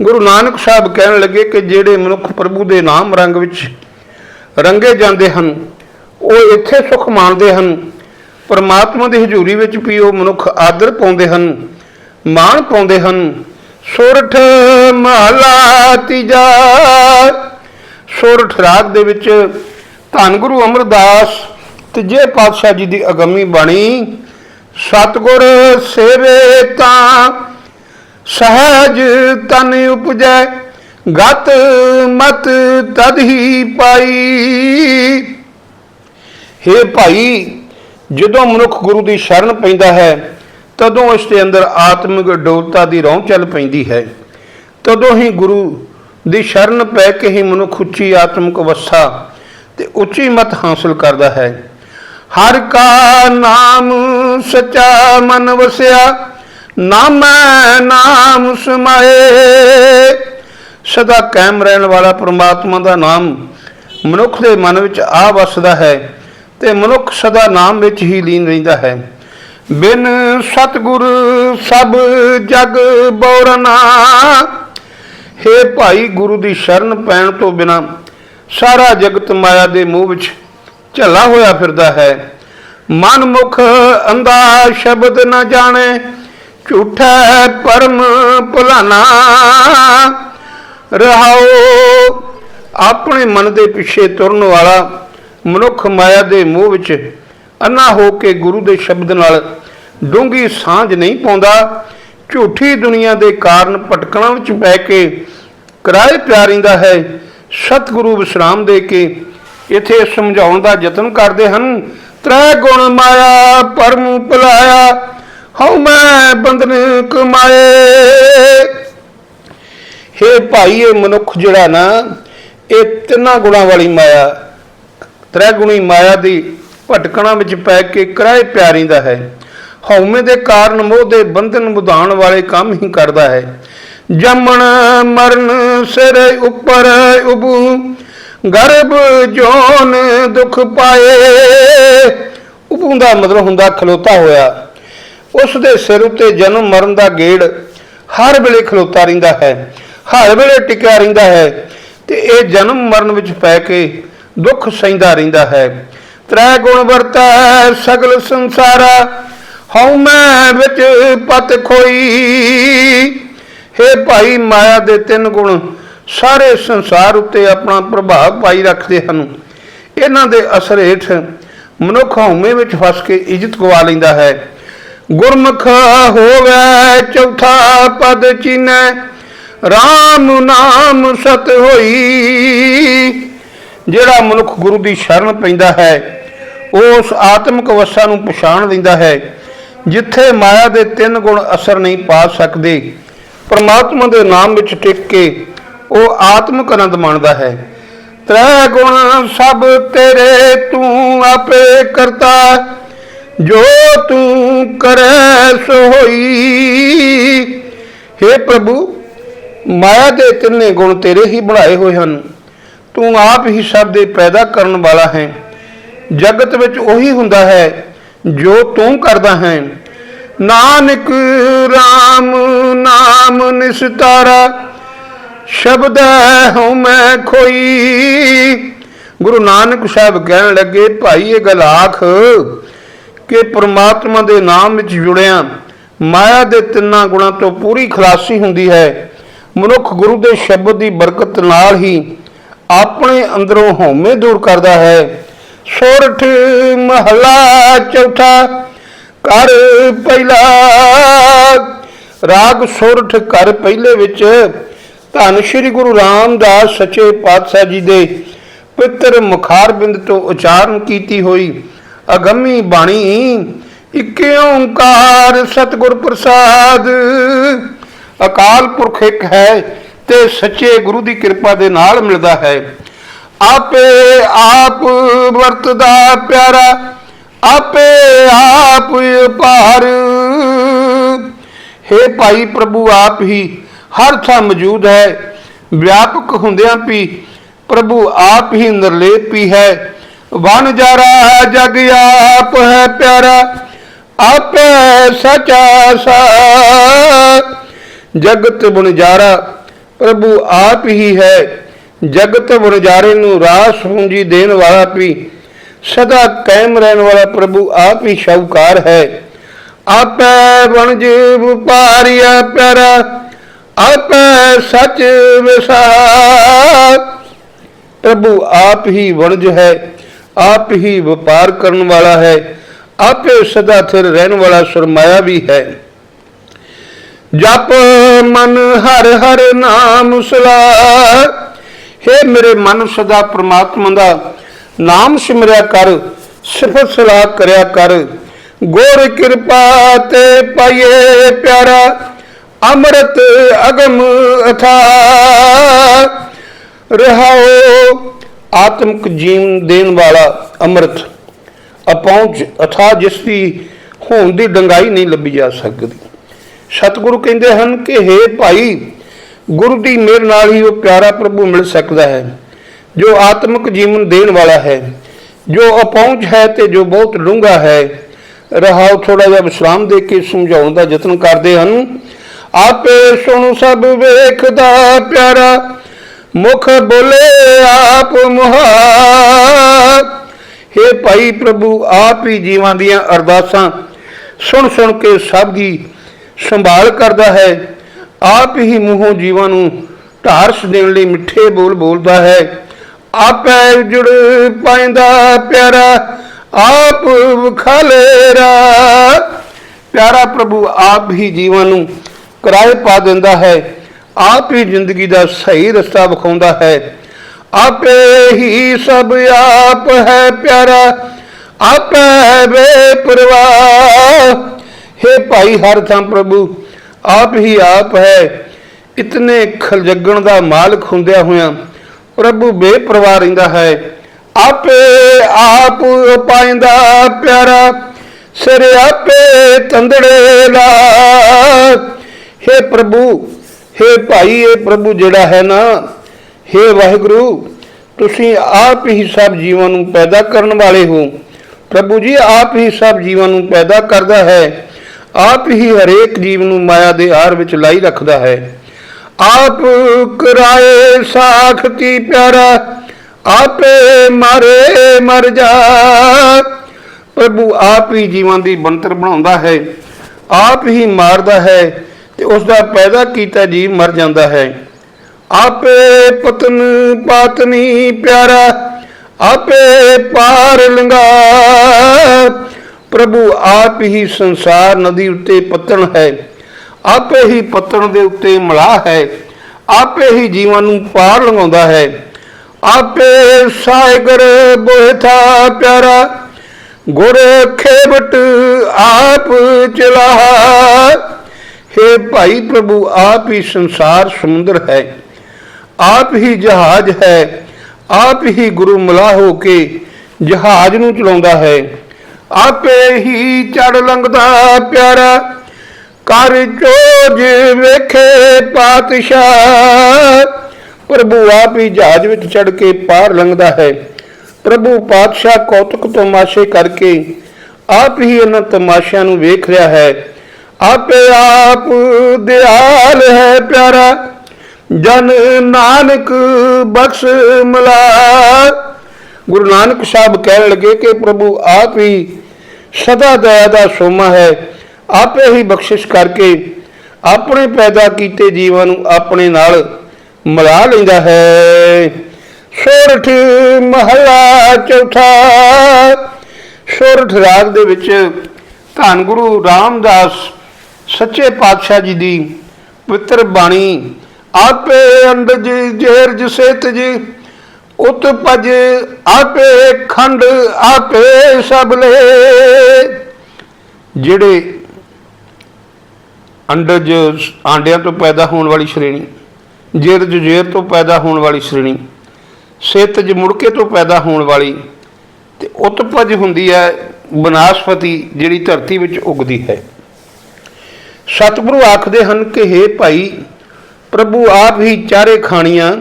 ਗੁਰੂ ਨਾਨਕ ਸਾਹਿਬ ਕਹਿਣ ਲੱਗੇ ਕਿ ਜਿਹੜੇ ਮਨੁੱਖ ਪ੍ਰਭੂ ਦੇ ਨਾਮ ਰੰਗ ਵਿੱਚ ਰੰਗੇ ਜਾਂਦੇ ਹਨ, ਉਹ ਇੱਥੇ ਸੁਖ ਮਾਣਦੇ ਹਨ। ਪਰਮਾਤਮਾ ਦੀ ਹਜ਼ੂਰੀ ਵਿੱਚ ਵੀ ਉਹ ਮਨੁੱਖ ਆਦਰ ਪਾਉਂਦੇ ਹਨ, ਮਾਣ ਪਾਉਂਦੇ ਹਨ। ਸੁਰਠ ਮਹਲਾ ਤੀਜਾ, ਸੋਰਠ ਰਾਗ ਦੇ ਵਿੱਚ ਧੰਨ ਗੁਰੂ ਅਮਰਦਾਸ, ਤੀਜੇ ਪਾਤਸ਼ਾਹ ਜੀ ਦੀ ਅਗੰਮੀ ਬਾਣੀ, ਸਤਗੁਰ ਸੇਵੇ ਤਾਂ ਸਹਿਜ ਤਨ ਉਪਜੈ, ਗਤ ਮਤ ਤਦ ਹੀ ਪਾਈ। ਹੇ ਭਾਈ, ਜਦੋਂ ਮਨੁੱਖ ਗੁਰੂ ਦੀ ਸ਼ਰਨ ਪੈਂਦਾ ਹੈ, ਤਦੋਂ ਇਸ ਦੇ ਅੰਦਰ ਆਤਮਿਕ ਡੋਲਤਾ ਦੀ ਰੌਂ ਚੱਲ ਪੈਂਦੀ ਹੈ। ਤਦੋਂ ਹੀ ਗੁਰੂ ਦੀ ਸ਼ਰਨ ਪੈ ਕੇ ਹੀ ਮਨੁੱਖ ਉੱਚੀ ਆਤਮਿਕ ਅਵਸਥਾ ਤੇ ਉੱਚੀ ਮਤ ਹਾਸਲ ਕਰਦਾ ਹੈ। ਹਰ ਕਾ ਨਾਮ ਸਚਾ ਮਨ ਵਸਿਆ ਨਾਮੈ ਨਾਮ ਸਮਾਏ। ਸਦਾ ਕਾਇਮ ਰਹਿਣ ਵਾਲਾ ਪ੍ਰਮਾਤਮਾ ਦਾ ਨਾਮ ਮਨੁੱਖ ਦੇ ਮਨ ਵਿੱਚ ਆ ਵਸਦਾ ਹੈ ਤੇ ਮਨੁੱਖ ਸਦਾ ਨਾਮ ਵਿੱਚ ਹੀ ਲੀਨ ਰਹਿੰਦਾ ਹੈ। ਬਿਨ ਸਤਗੁਰ ਸਭ ਜਗ ਬੋਰਨਾ ਹੇ ਭਾਈ ਗੁਰੂ ਦੀ ਸ਼ਰਨ ਪੈਣ ਤੋਂ ਬਿਨਾ ਸਾਰਾ ਜਗਤ ਮਾਇਆ ਦੇ ਮੂਹ ਵਿੱਚ ਝੱਲਾ ਹੋਇਆ ਫਿਰਦਾ ਹੈ। ਮਨ ਮੁਖ ਅੰਧਾ ਸ਼ਬਦ ਨਾ ਜਾਣੇ, ਝੂਠਾ ਪਰਮ ਭੁਲਾਨਾ ਰਹਾਓ, ਆਪਣੇ ਮਨ ਦੇ ਪਿੱਛੇ ਤੁਰਨ ਵਾਲਾ ਮਨੁੱਖ ਮਾਇਆ ਦੇ ਮੋਹ ਵਿੱਚ ਅੰਨਾ ਹੋ ਕੇ ਗੁਰੂ ਦੇ ਸ਼ਬਦ ਨਾਲ ਡੂੰਗੀ ਸਾਂਝ ਨਹੀਂ ਪਾਉਂਦਾ। ਝੂਠੀ ਦੁਨੀਆ ਦੇ ਕਾਰਨ ਭਟਕਣਾ ਵਿੱਚ ਪੈ ਕੇ ਕਿਰਾਏ ਪਿਆ ਰਹਿੰਦਾ ਹੈ। ਸਤਿਗੁਰੂ ਵਿਸ਼ਰਾਮ ਦੇ ਕੇ ਇਥੇ ਸਮਝਾਉਣ ਦਾ ਯਤਨ ਕਰਦੇ ਹਨ। ਤ੍ਰੈ ਗੁਣ ਮਾਇਆ ਪਰਮ ਭੁਲਾਇਆ, ਹਉ ਮੈਂ ਬੰਧਨ ਕਮਾਏ। ਹੇ ਭਾਈ, ਇਹ ਮਨੁੱਖ ਜਿਹੜਾ ਨਾ, ਇਹ ਤਿੰਨਾਂ ਗੁਣਾਂ ਵਾਲੀ ਮਾਇਆ, ਤ੍ਰੈ ਗੁਣੀ ਮਾਇਆ ਦੀ ਭਟਕਣਾ ਵਿੱਚ ਪੈ ਕੇ ਕਿਰਾਏ ਦਾ ਹੈ। ਹਉਮੈ ਦੇ ਕਾਰਨ ਮੋਹ ਦੇ ਬੰਧਨ ਵਧਾਉਣ ਵਾਲੇ ਕੰਮ ਹੀ ਕਰਦਾ ਹੈ। ਜੰਮਣ ਮਰਨ ਸਿਰ ਉੱਪਰ ਉਬੂ, ਗਰਭ ਜੋਨ ਦੁਖ ਪਾਏ। ਉਬੂ ਦਾ ਮਤਲਬ ਹੁੰਦਾ ਖਲੋਤਾ ਹੋਇਆ। ਉਸ ਦੇ ਸਿਰ ਉੱਤੇ ਜਨਮ ਮਰਨ ਦਾ ਗੇੜ ਹਰ ਵੇਲੇ ਖਲੋਤਾ ਰਹਿੰਦਾ ਹੈ, ਹਰ ਵੇਲੇ ਟਿਕਿਆ ਰਹਿੰਦਾ ਹੈ ਤੇ ਇਹ ਜਨਮ ਮਰਨ ਵਿੱਚ ਪੈ ਕੇ ਦੁੱਖ ਸਹਿੰਦਾ ਰਹਿੰਦਾ ਹੈ। ਤ੍ਰੈ ਗੁਣ ਵਰਤੈ ਸਗਲ ਸੰਸਾਰਾ, ਹਉ ਮੈਂ ਵਿੱਚ ਪਤ ਖੋਈ। ਹੇ ਭਾਈ ਮਾਇਆ ਦੇ ਤਿੰਨ ਗੁਣ, ਸਾਰੇ ਸੰਸਾਰ ਉੱਤੇ ਆਪਣਾ ਪ੍ਰਭਾਵ ਪਾਈ ਰੱਖਦੇ ਹਨ। ਇਹਨਾਂ ਦੇ ਅਸਰ ਹੇਠ ਮਨੁੱਖ ਹਉਮੈ ਵਿੱਚ ਫਸ ਕੇ ਇੱਜ਼ਤ ਗਵਾ ਲੈਂਦਾ ਹੈ। ਗੁਰਮੁਖ ਹੋਵੇ ਚੌਥਾ ਪਦ ਚੀਨੈ RAM ਨਾਮ ਸਤ ਹੋਈ। ਜਿਹੜਾ ਮਨੁੱਖ ਗੁਰੂ ਦੀ ਸ਼ਰਨ ਪੈਂਦਾ ਹੈ ਉਸ ਆਤਮਿਕ ਅਵਸਥਾ ਨੂੰ ਪਛਾਣ ਲੈਂਦਾ ਹੈ, ਜਿੱਥੇ ਮਾਇਆ ਦੇ ਤਿੰਨ ਗੁਣ ਅਸਰ ਨਹੀਂ ਪਾ ਸਕਦੇ। ਪਰਮਾਤਮਾ ਦੇ ਨਾਮ ਵਿੱਚ ਟਿਕ ਕੇ ਉਹ ਆਤਮਿਕ ਆਨੰਦ ਮਾਣਦਾ ਹੈ। ਤ੍ਰੈ ਗੁਣ ਸਭ ਤੇਰੇ ਤੂੰ ਆਪੇ ਕਰਤਾ। ਜੋ ਤੂੰ ਕਰੈ ਸੋ हे ਪ੍ਰਭੂ, ਮਾਇਆ ਦੇ ਤਿੰਨੇ ਗੁਣ ਤੇਰੇ ਹੀ ਬਣਾਏ ਹੋਏ ਹਨ। ਤੂੰ ਆਪ ਹੀ ਸਭ ਦੇ ਪੈਦਾ ਕਰਨ ਵਾਲਾ ਹੈ। ਜਗਤ ਵਿੱਚ ਉਹੀ ਹੁੰਦਾ ਹੈ ਜੋ ਤੂੰ ਕਰਦਾ ਹੈ। ਨਾਨਕ RAM ਨਾਮ ਨਿਸਤਾਰਾ, ਸ਼ਬਦ ਹਉ ਮੈਂ ਖੋਈ। ਗੁਰੂ ਨਾਨਕ ਸਾਹਿਬ ਕਹਿਣ ਲੱਗੇ, ਭਾਈ, ਇਹ ਗੱਲ ਆਖ ਕਿ ਪ੍ਰਮਾਤਮਾ ਦੇ ਨਾਮ ਵਿੱਚ ਜੁੜਿਆ, ਮਾਇਆ ਦੇ ਤਿੰਨਾਂ ਗੁਣਾਂ ਤੋਂ ਪੂਰੀ ਖਲਾਸੀ ਹੁੰਦੀ ਹੈ। ਮਨੁੱਖ ਗੁਰੂ ਦੇ ਸ਼ਬਦ ਦੀ ਬਰਕਤ ਨਾਲ ਹੀ ਆਪਣੇ ਅੰਦਰੋਂ ਹਉਮੈ ਦੂਰ ਕਰਦਾ ਹੈ। ਸੋਰਠ ਮਹਲਾ ਚੌਥਾ ਕਰ ਪਹਿਲਾ। ਰਾਗ ਸੋਰਠ ਕਰ ਪਹਿਲੇ ਵਿੱਚ। ਧੰਨ ਸ਼੍ਰੀ ਗੁਰੂ ਰਾਮਦਾਸ ਸੱਚੇ ਪਾਤਸ਼ਾਹ ਜੀ ਦੇ ਪਿੱਤਰ ਮੁਖਾਰਬਿੰਦ ਤੋਂ ਉਚਾਰਨ ਕੀਤੀ ਹੋਈ ਅਗੰਮੀ ਬਾਣੀ, ਇਕ ਓੰਕਾਰ ਸਤਿਗੁਰ ਪ੍ਰਸਾਦ। ਅਕਾਲ ਪੁਰਖ ਇੱਕ ਹੈ ਤੇ ਸੱਚੇ ਗੁਰੂ ਦੀ ਕਿਰਪਾ ਦੇ ਨਾਲ ਮਿਲਦਾ ਹੈ। ਆਪੇ ਆਪ ਵਰਤਦਾ ਪਿਆਰਾ ਆਪੇ ਆਪ ਭਾਰ ਹੈ ਭਾਈ ਪ੍ਰਭੂ ਆਪ ਹੀ ਹਰ ਥਾਂ ਮੌਜੂਦ ਹੈ, ਵਿਆਪਕ ਹੁੰਦਿਆਂ ਵੀ ਪ੍ਰਭੂ ਆਪ ਹੀ ਨਿਰਲੇਪ ਹੀ। ਹੈ ਵਨ ਜਾਰਾ ਜਗ ਆਪ ਹੈ ਪਿਆਰਾ, ਆਪੇ ਸਚਾ ਸਾ ਜਗਤ ਬੁਨਜਾਰਾ ਪ੍ਰਭੂ ਆਪ ਹੀ ਹੈ, ਜਗਤ ਬੁਨਜਾਰੇ ਨੂੰ ਰਾਸ ਪੂੰਜੀ ਦੇਣ ਵਾਲਾ ਵੀ ਸਦਾ ਕਾਇਮ ਰਹਿਣ ਵਾਲਾ ਪ੍ਰਭੂ ਆਪ ਹੀ ਸ਼ੌਕਾਰ ਹੈ। ਆਪੈ ਵਣਜ ਵਪਾਰੀਆ ਪਿਆਰਾ, ਆਪੇ ਸੱਚ ਵਿਸਾ ਪ੍ਰਭੂ ਆਪ ਹੀ ਵਣਜ ਹੈ, ਆਪ ਹੀ ਵਪਾਰ ਕਰਨ ਵਾਲਾ ਹੈ, ਆਪੇ ਸਦਾ ਥਿਰ ਰਹਿਣ ਵਾਲਾ ਸਰਮਾਇਆ ਵੀ ਹੈ। ਜਪ ਮਨ ਹਰ ਹਰ ਨਾਮ ਸਲਾ ਹੈ ਮੇਰੇ ਮਨ ਸਦਾ ਪ੍ਰਮਾਤਮਾ ਦਾ ਨਾਮ ਸਿਮਰਿਆ ਕਰ, ਸਿਫਤ ਸਲਾਹ ਕਰਿਆ ਕਰ। ਗੁਰ ਕਿਰਪਾ ਤੇ ਪਾਈਏ ਪਿਆਰਾ, ਅੰਮ੍ਰਿਤ ਅਗਮ ਅਥਾ। ਰਹਾਓ ਆਤਮਿਕ ਜੀਵਨ ਦੇਣ ਵਾਲਾ ਅੰਮ੍ਰਿਤ ਅਪਹੁੰਚ ਅਥਾ ਜਿਸ ਦੀ ਹੋਣ ਦੀ ਡੰਗਾਈ ਨਹੀਂ ਲੱਭੀ ਜਾ ਸਕਦੀ। ਸਤਿਗੁਰੂ ਕਹਿੰਦੇ ਹਨ ਕਿ हे ਭਾਈ, ਗੁਰੂ ਦੀ ਮਿਹਰ ਨਾਲ ਹੀ ਉਹ ਪਿਆਰਾ ਪ੍ਰਭੂ ਮਿਲ ਸਕਦਾ ਹੈ। ਜੋ ਆਤਮਿਕ ਜੀਵਨ ਦੇਣ ਵਾਲਾ ਹੈ, ਜੋ ਅਪਹੁੰਚ ਹੈ ਤੇ ਜੋ ਬਹੁਤ ਡੂੰਘਾ ਹੈ, ਰਹਾਉ ਥੋੜਾ ਜਿਹਾ ਵਿਸ਼ਰਾਮ ਦੇ ਕੇ ਸਮਝਾਉਣ ਦਾ ਯਤਨ ਕਰਦੇ ਹਨ। ਆਪੇ ਸੁਣ ਸਭ ਵੇਖਦਾ ਪਿਆਰਾ, ਮੁਖ ਬੋਲੇ ਆਪ ਮੁਹਾ हे ਭਾਈ ਪ੍ਰਭੂ, ਆਪ ਹੀ ਜੀਵਾਂ ਦੀਆਂ ਅਰਦਾਸਾਂ ਸੁਣ ਸੁਣ ਕੇ ਸਭ ਦੀ ਸੰਭਾਲ ਕਰਦਾ ਹੈ। ਆਪ ਹੀ ਮੂੰਹੋਂ ਜੀਵਾਂ ਨੂੰ ਢਾਰਸ ਦੇਣ ਲਈ ਮਿੱਠੇ ਬੋਲ ਬੋਲਦਾ ਹੈ। ਆਪੇ ਜੁੜ ਪਾਇੰਦਾ ਪਿਆਰਾ, ਆਪ ਵਖਾਲੇਰਾ। ਪਿਆਰਾ ਪ੍ਰਭੂ, ਆਪ ਹੀ ਜੀਵਨ ਨੂੰ ਕਿਰਾਏ ਪਾ ਦਿੰਦਾ ਹੈ, ਆਪ ਹੀ ਜ਼ਿੰਦਗੀ ਦਾ ਸਹੀ ਰਸਤਾ ਵਿਖਾਉਂਦਾ ਹੈ। ਆਪੇ ਹੀ ਸਭ ਆਪ ਹੈ ਪਿਆਰਾ, ਆਪੇ ਬੇਪਰਵਾਹ ਹੈ ਭਾਈ, ਹਰ ਥਾਂ ਪ੍ਰਭੂ, ਆਪ ਹੀ ਆਪ ਹੈ। ਇਤਨੇ ਖਲਜਗਣ ਦਾ ਮਾਲਕ ਹੁੰਦਿਆਂ ਹੋਇਆ ਪ੍ਰਭੂ ਬੇਪਰਵਾਹ ਰਹਿੰਦਾ ਹੈ ਆਪੇ ਆਪ ਪਾਇੰਦਾ ਪਿਆਰਾ ਸਿਰ ਆਪੇ ਤੰਦੜੇ ਲਾ हे ਪ੍ਰਭੂ हे ਭਾਈ ਇਹ ਪ੍ਰਭੂ ਜਿਹੜਾ ਹੈ ਨਾ हे ਵਾਹਿਗੁਰੂ ਤੁਸੀਂ ਆਪ ਹੀ ਸਭ ਜੀਵਾਂ ਨੂੰ ਪੈਦਾ ਕਰਨ ਵਾਲੇ ਹੋ ਪ੍ਰਭੂ ਜੀ ਆਪ ਹੀ ਸਭ ਜੀਵਾਂ ਨੂੰ ਪੈਦਾ ਕਰਦਾ ਹੈ ਆਪ ਹੀ ਹਰੇਕ ਜੀਵ ਨੂੰ ਮਾਇਆ ਦੇ ਆਰ ਵਿੱਚ ਲਾਈ ਰੱਖਦਾ ਹੈ ਆਪ ਕਰਾਏ ਸਾਖਤੀ ਪਿਆਰਾ, ਆਪੇ ਮਾਰੇ ਮਰ ਜਾ। ਪ੍ਰਭੂ ਆਪ ਹੀ ਜੀਵਾਂ ਦੀ ਬੰਤਰ ਬਣਾਉਂਦਾ ਹੈ, ਆਪ ਹੀ ਮਾਰਦਾ ਹੈ ਤੇ ਉਸ ਦਾ ਪੈਦਾ ਕੀਤਾ ਜੀਵ ਮਰ ਜਾਂਦਾ ਹੈ। ਆਪੇ ਪਤਨ ਪਾਤਨੀ ਪਿਆਰਾ, ਆਪੇ ਪਾਰ ਲੰਗਾ ਪ੍ਰਭੂ ਆਪ ਹੀ ਸੰਸਾਰ ਨਦੀ ਉੱਤੇ ਪਤਨ ਹੈ। ਆਪੇ ਹੀ ਪਤਨ ਦੇ ਉੱਤੇ ਮਲਾਹ ਹੈ, ਆਪੇ ਹੀ ਜੀਵਾਂ ਨੂੰ ਪਾਰ ਲੰਘਾਉਂਦਾ ਹੈ। ਆਪੇ ਸਾਗਰ ਬੋਥਾ ਪਿਆਰਾ, ਗੁਰ ਖੇਬਟ ਆਪ ਚਲਾ ਹੈ ਭਾਈ ਪ੍ਰਭੂ, ਆਪ ਹੀ ਸੰਸਾਰ ਸਮੁੰਦਰ ਹੈ, ਆਪ ਹੀ ਜਹਾਜ਼ ਹੈ, ਆਪ ਹੀ ਗੁਰੂ ਮਲਾ ਹੋ ਕੇ ਜਹਾਜ਼ ਨੂੰ ਚਲਾਉਂਦਾ ਹੈ। ਆਪੇ ਹੀ ਚੜ ਲੰਘਦਾ ਪਿਆਰਾ ਕਰ ਚੋਜ ਵੇਖੇ ਪਾਤਸ਼ਾਹ। ਪ੍ਰਭੂ ਆਪ ਹੀ ਜਹਾਜ਼ ਵਿੱਚ ਚੜ ਕੇ ਪਾਰ ਲੰਘਦਾ ਹੈ। ਪ੍ਰਭੂ ਪਾਤਸ਼ਾਹ ਕੌਤਕ ਤਮਾਸ਼ੇ ਕਰਕੇ ਆਪ ਹੀ ਇਹਨਾਂ ਤਮਾਸ਼ਿਆਂ ਨੂੰ ਵੇਖ ਰਿਹਾ ਹੈ। ਆਪੇ ਆਪ ਦਿਆਲ ਹੈ ਪਿਆਰਾ, ਜਨ ਨਾਨਕ ਬਖਸ਼ ਮਲਾ। ਗੁਰੂ ਨਾਨਕ ਸਾਹਿਬ ਕਹਿਣ ਲੱਗੇ ਕਿ ਪ੍ਰਭੂ ਆਪ ਹੀ ਸਦਾ ਦਇਆ ਦਾ ਸੋਮਾ ਹੈ। ਆਪੇ ਹੀ ਬਖਸ਼ਿਸ਼ ਕਰਕੇ ਆਪਣੇ ਪੈਦਾ ਕੀਤੇ ਜੀਵਾਂ ਨੂੰ ਆਪਣੇ ਨਾਲ ਮਿਲਾ ਲੈਂਦਾ ਹੈ। ਸੋਰਠ ਮਹਲਾ ਚੌਥਾ। ਸੋਰਠ ਰਾਗ ਦੇ ਵਿੱਚ ਧੰਨ ਗੁਰੂ ਰਾਮਦਾਸ ਸੱਚੇ ਪਾਤਸ਼ਾਹ ਜੀ ਦੀ ਪਵਿੱਤਰ ਬਾਣੀ, ਆਪੇ ਅੰਡਜ ਜੇਰਜ ਸੇਤਜ ਉਤਪਜ ਆਪੇ ਖੰਡ, ਆਪੇ ਸਬਲੇ ਜਿਹੜੇ ਅੰਡਜ ਆਂਡਿਆਂ ਤੋਂ ਪੈਦਾ ਹੋਣ ਵਾਲੀ ਸ਼੍ਰੇਣੀ ਜੇਰਜ ਜੇਰ ਤੋਂ ਪੈਦਾ ਹੋਣ ਵਾਲੀ ਸ਼੍ਰੇਣੀ ਸੇਤਜ ਮੁੜਕੇ ਤੋਂ ਪੈਦਾ ਹੋਣ ਵਾਲੀ ਤੇ ਉਤਪਜ ਹੁੰਦੀ ਹੈ ਬਨਾਸਪਤੀ ਜਿਹੜੀ ਧਰਤੀ ਵਿੱਚ ਉਗਦੀ ਹੈ। ਸਤਿਗੁਰੂ ਆਖਦੇ ਹਨ ਕਿ हे ਭਾਈ, ਪ੍ਰਭੂ ਆਪ ਹੀ ਚਾਰੇ ਖਾਣੀਆਂ,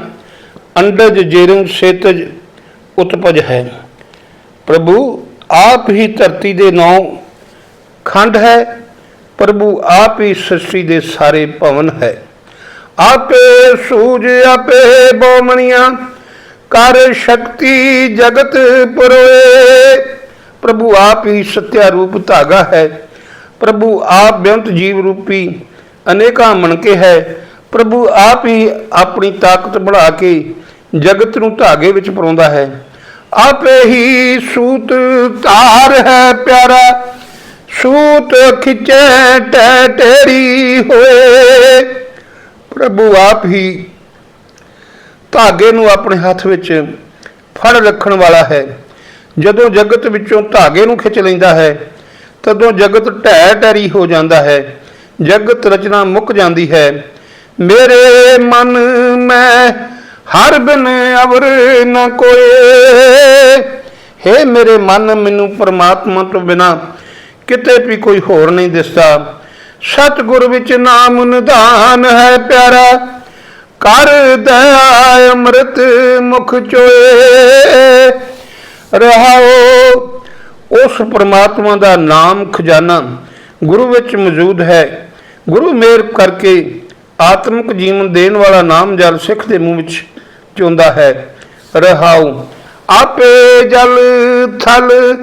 ਅੰਡਜ ਜੇਰੰਗ ਸੇਤਜ ਉਤਪਜ ਹੈ। ਪ੍ਰਭੂ ਆਪ ਹੀ ਧਰਤੀ ਦੇ ਨੌ ਖੰਡ ਹੈ ਪ੍ਰਭੂ ਆਪ ਹੀ ਸ੍ਰਿਸ਼ਟੀ ਦੇ ਸਾਰੇ ਭਵਨ ਹੈ। ਆਪੇ ਸੂਜ ਆਪੇ ਬੋਮਣੀਆਂ, ਕਰ ਸ਼ਕਤੀ ਜਗਤ ਪੁਰੋਏ। ਪ੍ਰਭੂ ਆਪ ਹੀ ਸਤਿਆ ਰੂਪ ਧਾਗਾ ਹੈ। ਪ੍ਰਭੂ ਆਪ ਬੇਅੰਤ ਜੀਵ ਰੂਪੀ ਅਨੇਕਾਂ ਮਣਕੇ ਹੈ। ਪ੍ਰਭੂ ਆਪ ਹੀ ਆਪਣੀ ਤਾਕਤ ਬਣਾ ਕੇ ਜਗਤ ਨੂੰ ਧਾਗੇ ਵਿੱਚ ਪਰੋਂਦਾ ਹੈ। ਆਪੇ ਹੀ ਸੂਤ ਧਾਰ ਹੈ ਪਿਆਰਾ। ਸੂਤ ਖਿੱਚੈ ਟੈ ਟੇਰੀ ਹੋਏ। ਪ੍ਰਭੂ ਆਪ ਹੀ ਧਾਗੇ ਨੂੰ ਆਪਣੇ ਹੱਥ ਵਿੱਚ ਫੜ ਰੱਖਣ ਵਾਲਾ ਹੈ। ਜਦੋਂ ਜਗਤ ਵਿੱਚੋਂ ਧਾਗੇ ਨੂੰ ਖਿੱਚ ਲੈਂਦਾ ਹੈ, ਤਦੋਂ ਜਗਤ ਢਹਿ ਢਰੀ ਹੋ ਜਾਂਦਾ ਹੈ। ਜਗਤ ਰਚਨਾ ਮੁੱਕ ਜਾਂਦੀ ਹੈ। ਮੇਰੇ ਮਨ ਮੈਂ ਹਰ ਬਿਨ ਅਵਰ ਨ ਕੋਏ। ਹੈ ਮੇਰੇ ਮਨ, ਮੈਨੂੰ ਪਰਮਾਤਮਾ ਤੋਂ ਬਿਨਾ ਕਿਤੇ ਵੀ ਕੋਈ ਹੋਰ ਨਹੀਂ ਦਿਸਦਾ। ਸਤਿਗੁਰ ਵਿੱਚ ਨਾਮ ਨਿਧਾਨ ਹੈ ਪਿਆਰਾ। ਕਰ ਦਇਆ ਅੰਮ੍ਰਿਤ ਮੁਖ ਚੋਏ। ਰਹਾਓ, ਉਸ ਪ੍ਰਮਾਤਮਾ ਦਾ ਨਾਮ ਖਜ਼ਾਨਾ ਗੁਰੂ ਵਿੱਚ ਮੌਜੂਦ ਹੈ। ਗੁਰੂ ਮੇਰ ਕਰਕੇ ਆਤਮਿਕ ਜੀਵਨ ਦੇਣ ਵਾਲਾ ਨਾਮ ਜਲ ਸਿੱਖ ਦੇ ਮੂੰਹ ਵਿੱਚ ਚੁੰਦਾ ਹੈ। ਰਹਾਉ ਆਪੇ ਜਲ ਥਲ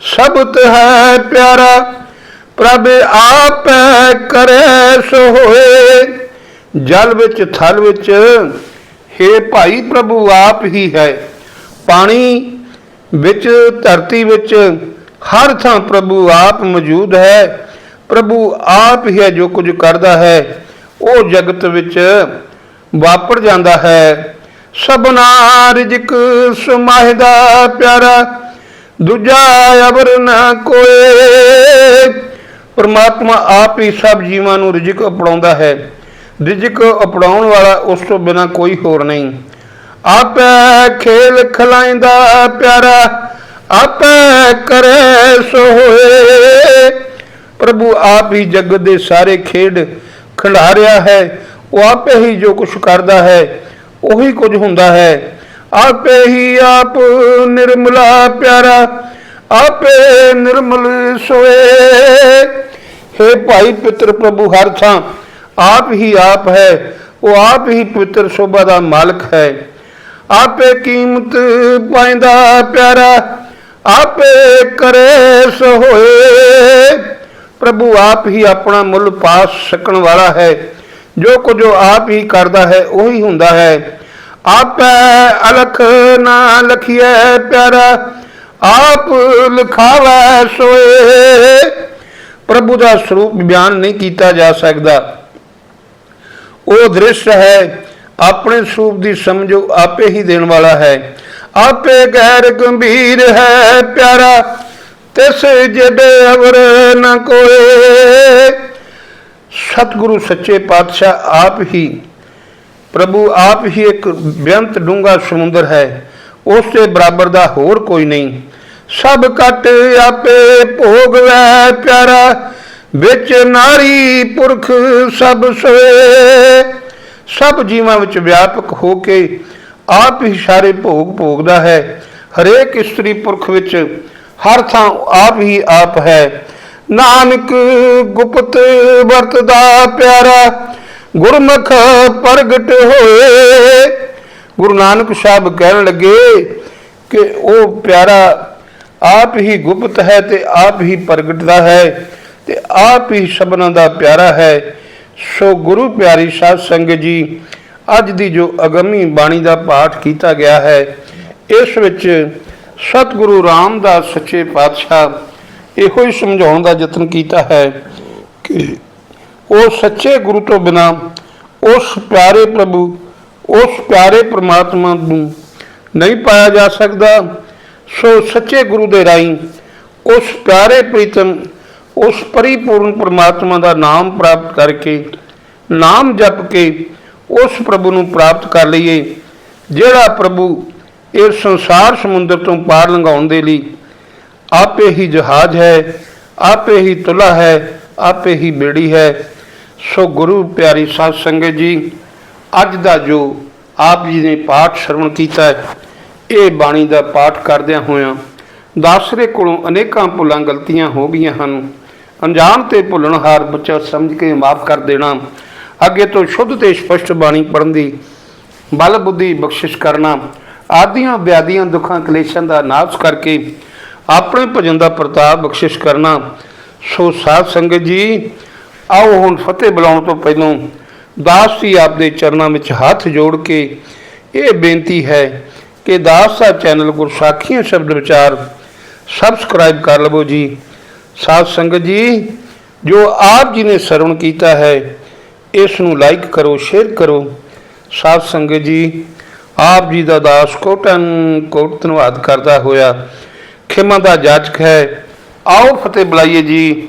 ਸਬਤ ਹੈ ਪਿਆਰਾ, ਪ੍ਰਭ ਆਪੇ ਕਰੇ ਸੋ ਹੋਏ ਜਲ ਵਿੱਚ, ਥਲ ਵਿੱਚ हे ਭਾਈ ਪ੍ਰਭੂ ਆਪ ਹੀ ਹੈ। ਪਾਣੀ ਵਿੱਚ, ਧਰਤੀ ਵਿੱਚ, ਹਰ ਥਾਂ ਪ੍ਰਭੂ ਆਪ ਮੌਜੂਦ ਹੈ। ਪ੍ਰਭੂ ਆਪ ਹੀ ਹੈ ਜੋ ਕੁਝ ਕਰਦਾ ਹੈ। ਉਹ ਜਗਤ ਵਿੱਚ ਵਾਪਰ ਜਾਂਦਾ ਹੈ। ਸਭਨਾ ਰਿਜਕ ਸਮਾਹਿਦਾ ਪਿਆਰਾ ਦੂਜਾ ਅਵਰ ਨਾ ਕੋਏ। ਪਰਮਾਤਮਾ ਆਪ ਹੀ ਸਭ ਜੀਵਾਂ ਨੂੰ ਰਿਜਕ ਅਪਣਾਉਂਦਾ ਹੈ। ਰਿਜਕ ਅਪਣਾਉਣ ਵਾਲਾ ਉਸ ਤੋਂ ਬਿਨਾ ਕੋਈ ਹੋਰ ਨਹੀਂ। ਆਪੇ ਖੇਲ ਖਲਾਇੰਦਾ ਪਿਆਰਾ, ਆਪੇ ਕਰੇ ਸੋ ਹੋਏ ਪ੍ਰਭੂ ਆਪ ਹੀ ਜਗਤ ਦੇ ਸਾਰੇ ਖੇਡ ਖਿਡਾ ਰਿਹਾ ਹੈ। ਉਹ ਆਪੇ ਹੀ ਜੋ ਕੁਝ ਕਰਦਾ ਹੈ, ਉਹੀ ਕੁਝ ਹੁੰਦਾ ਹੈ। ਆਪੇ ਹੀ ਆਪ ਨਿਰਮਲਾ ਪਿਆਰਾ, ਆਪੇ ਨਿਰਮਲ ਸੋਏ। ਹੈ ਭਾਈ ਪਿੱਤਰ ਪ੍ਰਭੂ ਹਰ ਥਾਂ, ਆਪ ਹੀ ਆਪ ਹੈ, ਉਹ ਆਪ ਹੀ ਪਵਿੱਤਰ ਸ਼ੋਭਾ ਦਾ ਮਾਲਕ ਹੈ। ਆਪੇ ਕੀਮਤ ਪਾਇੰਦਾ ਪਿਆਰਾ, ਆਪੇ ਕਰੇ ਸੋ ਪ੍ਰਭੂ ਆਪ ਹੀ ਆਪਣਾ ਮੁੱਲ ਪਾ ਸਕਣ ਵਾਲਾ ਹੈ, ਜੋ ਕੁਝ ਆਪ ਹੀ ਕਰਦਾ ਹੈ, ਉਹੀ ਹੁੰਦਾ ਹੈ। ਆਪੇ ਅਲਖ ਨਾ ਲਖੀਐ ਪਿਆਰਾ, ਆਪ ਲਿਖਾਵੈ ਸੋਏ। ਪ੍ਰਭੂ ਦਾ ਸਰੂਪ ਬਿਆਨ ਨਹੀਂ ਕੀਤਾ ਜਾ ਸਕਦਾ। ਉਹ ਦ੍ਰਿਸ਼ ਹੈ, ਆਪਣੇ ਸਰੂਪ ਦੀ ਸਮਝ ਆਪੇ ਹੀ ਦੇਣ ਵਾਲਾ ਹੈ। ਆਪੇ ਗੈਰ ਗੰਭੀਰ ਹੈ ਪਿਆਰਾ, ਤਿਸ ਜਡੇ ਅਵਰ ਨ ਕੋਏ। ਸਤਿਗੁਰੂ ਸੱਚੇ ਪਾਤਸ਼ਾਹ ਆਪ ਹੀ ਪ੍ਰਭੂ ਆਪ ਹੀ ਇੱਕ ਬੇਅੰਤ ਡੂੰਘਾ ਸਮੁੰਦਰ ਹੈ, ਉਸ ਦੇ ਬਰਾਬਰ ਦਾ ਹੋਰ ਕੋਈ ਨਹੀਂ। ਸਭ ਕਟ ਆਪੇ ਭੋਗਵੈ ਪਿਆਰਾ, ਵਿੱਚ ਨਾਰੀ ਪੁਰਖ ਸਭ ਸੋਏ। ਸਭ ਜੀਵਾਂ ਵਿੱਚ ਵਿਆਪਕ ਹੋ ਕੇ ਆਪ ਹੀ ਸਾਰੇ ਭੋਗ ਭੋਗਦਾ ਹੈ। ਹਰੇਕ ਇਸਤਰੀ ਪੁਰਖ ਵਿੱਚ ਹਰ ਥਾਂ ਆਪ ਹੀ ਆਪ ਹੈ। ਨਾਨਕ ਗੁਪਤ ਵਰਤਦਾ ਪਿਆਰਾ ਗੁਰਮੁਖ ਪ੍ਰਗਟ ਹੋਏ। ਗੁਰੂ ਨਾਨਕ ਸਾਹਿਬ ਕਹਿਣ ਲੱਗੇ ਕਿ ਉਹ ਪਿਆਰਾ ਆਪ ਹੀ ਗੁਪਤ ਹੈ ਤੇ ਆਪ ਹੀ ਪ੍ਰਗਟਦਾ ਹੈ ਤੇ ਆਪ ਹੀ ਸਭਨਾਂ ਦਾ ਪਿਆਰਾ ਹੈ। ਸੋ ਗੁਰੂ ਪਿਆਰੀ ਸਾਧ ਸੰਗਤ ਜੀ, ਅੱਜ ਦੀ ਜੋ ਅਗੰਮੀ ਬਾਣੀ ਦਾ ਪਾਠ ਕੀਤਾ ਗਿਆ ਹੈ, ਇਸ ਵਿੱਚ ਸਤਿਗੁਰੂ ਰਾਮਦਾਸ ਸੱਚੇ ਪਾਤਸ਼ਾਹ ਇਹੋ ਹੀ ਸਮਝਾਉਣ ਦਾ ਯਤਨ ਕੀਤਾ ਹੈ ਕਿ ਉਹ ਸੱਚੇ ਗੁਰੂ ਤੋਂ ਬਿਨਾ, ਉਸ ਪਿਆਰੇ ਪ੍ਰਭੂ, ਉਸ ਪਿਆਰੇ ਪ੍ਰਮਾਤਮਾ ਨੂੰ ਨਹੀਂ ਪਾਇਆ ਜਾ ਸਕਦਾ। ਸੋ ਸੱਚੇ ਗੁਰੂ ਦੇ ਰਾਹੀਂ ਉਸ ਪਿਆਰੇ ਪ੍ਰੀਤਮ, ਉਸ ਪਰਿਪੂਰਨ ਪ੍ਰਮਾਤਮਾ ਦਾ ਨਾਮ ਪ੍ਰਾਪਤ ਕਰਕੇ, ਨਾਮ ਜਪ ਕੇ ਉਸ ਪ੍ਰਭੂ ਨੂੰ ਪ੍ਰਾਪਤ ਕਰ ਲਈਏ, ਜਿਹੜਾ ਪ੍ਰਭੂ ਇਸ ਸੰਸਾਰ ਸਮੁੰਦਰ ਤੋਂ ਪਾਰ ਲੰਘਾਉਣ ਦੇ ਲਈ ਆਪੇ ਹੀ ਜਹਾਜ਼ ਹੈ, ਆਪੇ ਹੀ ਤੁਲਾ ਹੈ, ਆਪੇ ਹੀ ਬੇੜੀ ਹੈ। ਸੋ ਗੁਰੂ ਪਿਆਰੀ ਸਾਧ ਸੰਗਤ ਜੀ, ਅੱਜ ਦਾ ਜੋ ਆਪ ਜੀ ਨੇ ਪਾਠ ਸ਼ਰਵਣ ਕੀਤਾ ਹੈ, ਇਹ ਬਾਣੀ ਦਾ ਪਾਠ ਕਰਦਿਆਂ ਹੋਇਆਂ ਦਾਸਰੇ ਕੋਲੋਂ ਅਨੇਕਾਂ ਭੁੱਲਾਂ ਗਲਤੀਆਂ ਹੋ ਗਈਆਂ ਹਨ। ਅਣਜਾਣ ਤੇ ਭੁੱਲਣਹਾਰ ਬੱਚਾ ਸਮਝ ਕੇ ਮਾਫ ਕਰ ਦੇਣਾ, ਅੱਗੇ ਤੋਂ ਸ਼ੁੱਧ ਤੇ ਸਪਸ਼ਟ ਬਾਣੀ ਪੜ੍ਹਨ ਦੀ ਬਲ ਬੁੱਧੀ ਬਖਸ਼ਿਸ਼ ਕਰਨਾ, ਆਦੀਆਂ ਵਿਆਦੀਆਂ ਦੁੱਖਾਂ ਕਲੇਸ਼ਾਂ ਦਾ ਨਾਸ਼ ਕਰਕੇ ਆਪਣੇ ਭਜਨ ਦਾ ਪ੍ਰਤਾਪ ਬਖਸ਼ਿਸ਼ ਕਰਨਾ, ਸੋ ਸਾਧ ਸੰਗਤ ਜੀ ਆਓ ਹੁਣ ਫਤਿਹ ਬੁਲਾਉਣ ਤੋਂ ਪਹਿਲਾਂ ਦਾਸ ਜੀ ਆਪਦੇ ਚਰਨਾਂ ਵਿੱਚ ਹੱਥ ਜੋੜ ਕੇ ਇਹ ਬੇਨਤੀ ਹੈ ਕਿ ਦਾਸ ਸਾਹਿਬ ਚੈਨਲ ਗੁਰਸਾਖੀਆਂ ਸ਼ਬਦ ਵਿਚਾਰ ਸਬਸਕ੍ਰਾਈਬ ਕਰ ਲਵੋ ਜੀ। ਸਾਧ ਸੰਗਤ ਜੀ, ਜੋ ਆਪ ਜੀ ਨੇ ਸਰਵਣ ਕੀਤਾ ਹੈ, ਇਸ ਨੂੰ ਲਾਈਕ ਕਰੋ ਸ਼ੇਅਰ ਕਰੋ। ਸਾਧ ਸੰਗਤ ਜੀ, ਆਪ ਜੀ ਦਾ ਦਾਸ ਕੋਟਨ ਕੋਟ ਧੰਨਵਾਦ ਕਰਦਾ ਹੋਇਆ। ਖਿਮਾ ਦਾ ਜਾਚਕ ਹੈ। ਆਓ ਫਤਿਹ ਬੁਲਾਈਏ ਜੀ।